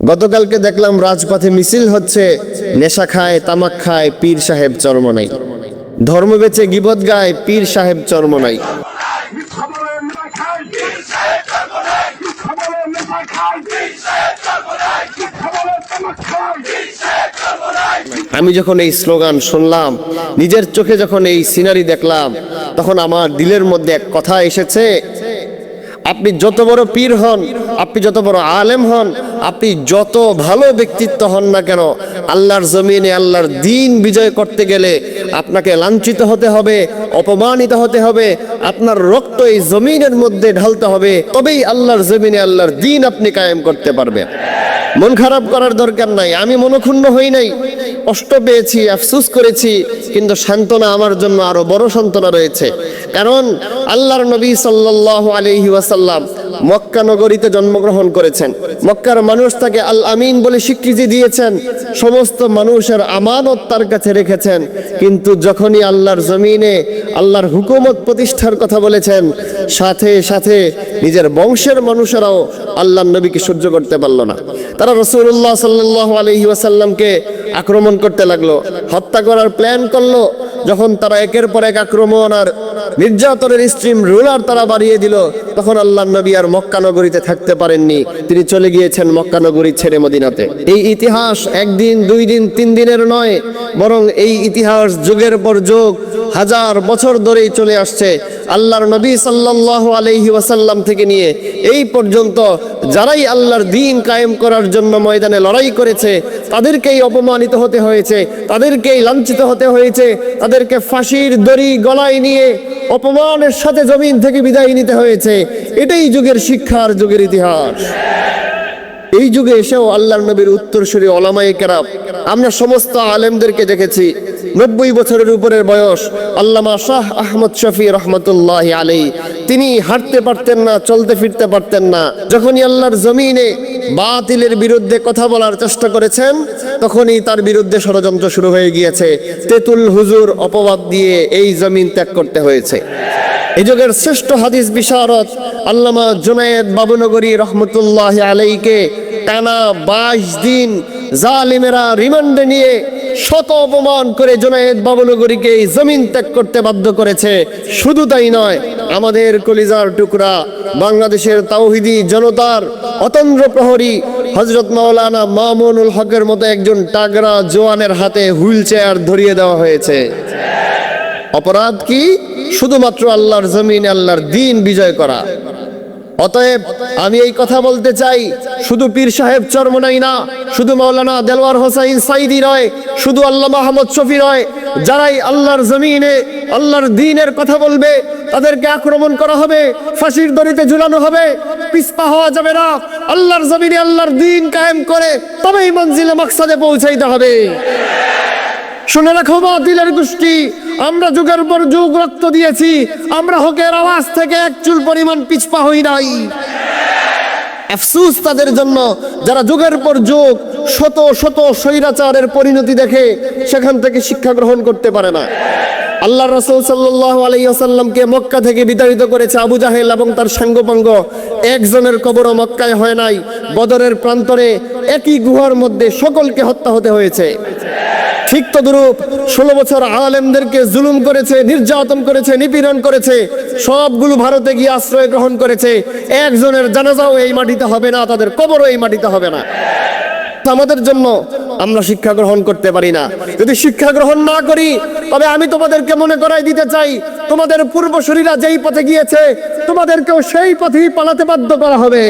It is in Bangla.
গতকালকে দেখলাম রাজপথে মিছিল হচ্ছে, নেশা খায়, তামাক খায়, পীর সাহেব চরমনাই ধর্ম বেচে গিবত গায়, পীর সাহেব তামাক খাই আমি যখন এই স্লোগান শুনলাম, নিজের চোখে যখন এই সিনারি দেখলাম, তখন আমার দিলের মধ্যে এক কথা এসেছে, আপনি যত বড় পীর হন, আপনি যত বড় আলেম হন আপনি যত ভালো ব্যক্তিত্ব হন না কেন, আল্লাহর জমিনে আল্লাহর দিন বিজয় করতে গেলে আপনাকে লাঞ্ছিত হতে হবে, অপমানিত হতে হবে, আপনার রক্ত এই জমিনের মধ্যে ঢালতে হবে, তবেই আল্লাহর জমিনে আল্লাহর দিন আপনি কায়েম করতে পারবেন। মন খারাপ করার দরকার নাই, আমি মনক্ষুণ্ণ হই নাই, কষ্ট পেয়েছি, আফসুস করেছি, কিন্তু সান্ত্বনা আমার জন্য আরও বড় সান্ত্বনা রয়েছে। কারণ আল্লাহর নবী সাল্লাহ আলহি ওয়াসাল্লাম মক্কা নগরীতে জন্মগ্রহণ করেছেন। মক্কার মানুষ তাকে আল আমিন বলে স্বীকৃতি দিয়েছেন। সমস্ত মানুষের আমানত তার কাছে রেখেছেন। কিন্তু যখনই আল্লাহর জমিনে আল্লাহর হুকুমত প্রতিষ্ঠার কথা বলেছেন, সাথে সাথে নিজের বংশের মানুষেরাও আল্লাহর নবীকে সহ্য করতে পারল না। তারা রসুল্লাহ সাল্লাহ আলহি ওয়াসাল্লামকে আক্রমণ করতে লাগল, হত্যা করার প্ল্যান করল। যখন তারা একের পর এক আক্রমণ আর নির্যাতনের স্ট্রিম রুলার তারা বাড়িয়ে দিল। তখন আল্লাহ নবী আর মক্কা নগরীতে থাকতে পারেননি। তিনি চলে গিয়েছেন মক্কা নগরী ছেড়ে মদিনাতে। এই ইতিহাস একদিন, দুই দিন, তিন দিনের নয়, বরং এই ইতিহাস যুগের পর যুগ, হাজার বছর ধরেই চলে আসছে। আল্লাহর নবী সাল্লাহ আলহি ওয়াসাল্লাম থেকে নিয়ে এই পর্যন্ত যারাই আল্লাহর দিন কায়েম করার জন্য ময়দানে লড়াই করেছে, তাদেরকেই অপমানিত হতে হয়েছে, তাদেরকেই লাঞ্ছিত হতে হয়েছে, তাদেরকে ফাঁসির দড়ি গলায় নিয়ে অপমানের সাথে জমিন থেকে বিদায় নিতে হয়েছে। এটাই যুগের শিক্ষার যুগের ইতিহাস। এই যুগে এসেও আল্লাহর নবীর উত্তরসূরি ওলামাই কেরাম। আমরা সমস্ত আলেমদেরকে দেখেছি। নব্বই বছরের উপরের বয়স আল্লামা শাহ আহমদ শফি রহমতুল্লাহ আলী তিনি হাঁটতে পারতেন না, চলতে ফিরতে পারতেন না। যখনই আল্লাহর জমিনে বাতিলের বিরুদ্ধে কথা বলার চেষ্টা করেছেন, তখনই তার বিরুদ্ধে ষড়যন্ত্র শুরু হয়ে গিয়েছে। তেতুল হুজুর অপবাদ দিয়ে এই জমিন ত্যাগ করতে হয়েছে। এই যুগের শ্রেষ্ঠ হাদিস বিশারদ আল্লামা জুনায়েদ বাবুনগরী রহমতুল্লাহ আলাইকে টানা বাইশ দিন জালিমেরা রিমান্ডে নিয়ে শত অপমান করে জুনায়েদ বাবুনগরীকে এই জমিন ত্যাগ করতে বাধ্য করেছে। শুধু তাই নয়, আমাদের কলিজার টুকরা, বাংলাদেশের তাওহিদি জনতার অতন্দ্র প্রহরী হজরত মাওলানা মামুনুল হকের মতো একজন টাগরা জোয়ানের হাতে হুইল চেয়ার ধরিয়ে দেওয়া হয়েছে। অপরাধ কি? শুধুমাত্র আল্লাহর জমিন, আল্লাহর দিন বিজয় করা। অতএব আমি এই কথা বলতে চাই, শুধু পীর সাহেব চরমনাই না, শুধু মাওলানা দেলওয়ার হোসাইন সাইদি নয় শুধু আল্লাহ মাহমদ শফি নয় যারাই আল্লাহর জমিনে, আল্লাহর দিনের কথা বলবে, তাদেরকে আক্রমণ করা হবে, ফাঁসির দড়িতে ঝুলানো হবে পিসপা হওয়া যাবে না, আল্লাহর জমিনে আল্লাহর দিন কায়েম করে, তবেই মঞ্জিলে মাকসাদে পৌঁছাইতে হবে। শুনে রাখো দিলের গোষ্ঠী, আমরা যুগের পর যুগ রক্ত দিয়েছি, আমরা হকের আওয়াজ থেকে এক চুল পরিমাণ পিছপা হই নাই। আফসুস তাদের জন্য, যারা যুগের পর যুগ শত শত স্বৈরাচারের পরিণতি দেখে সেখান থেকে শিক্ষা গ্রহণ করতে পারে না। আল্লাহ রসুল সাল্লাহ আলাইসাল্লামকে মক্কা থেকে বিতাড়িত করেছে আবু জাহেল এবং তার সাঙ্গপাঙ্গ। একজনের কবরও মক্কায় হয় নাই, বদরের প্রান্তরে একই গুহার মধ্যে সকলকে হত্যা হতে হয়েছে। ঠিক তদ্রূপ ষোলো বছর আলেমদেরকে জুলুম করেছে, নির্যাতন করেছে, নিপীড়ন করেছে, সবগুলো ভারতে গিয়ে আশ্রয় গ্রহণ করেছে। একজনের জানাজাও এই মাটিতে হবে না, তাদের কবরও এই মাটিতে হবে না। আমাদের জন্য আমরা শিক্ষা গ্রহণ করতে পারি না। যদি শিক্ষা গ্রহণ না করি, তবে আমি তোমাদেরকে মনে করাই দিতে চাই, তোমাদের পূর্বসূরীরা যেই পথে গিয়েছে, তোমাদেরকেও সেই পথেই পালাতে বাধ্য করা হবে।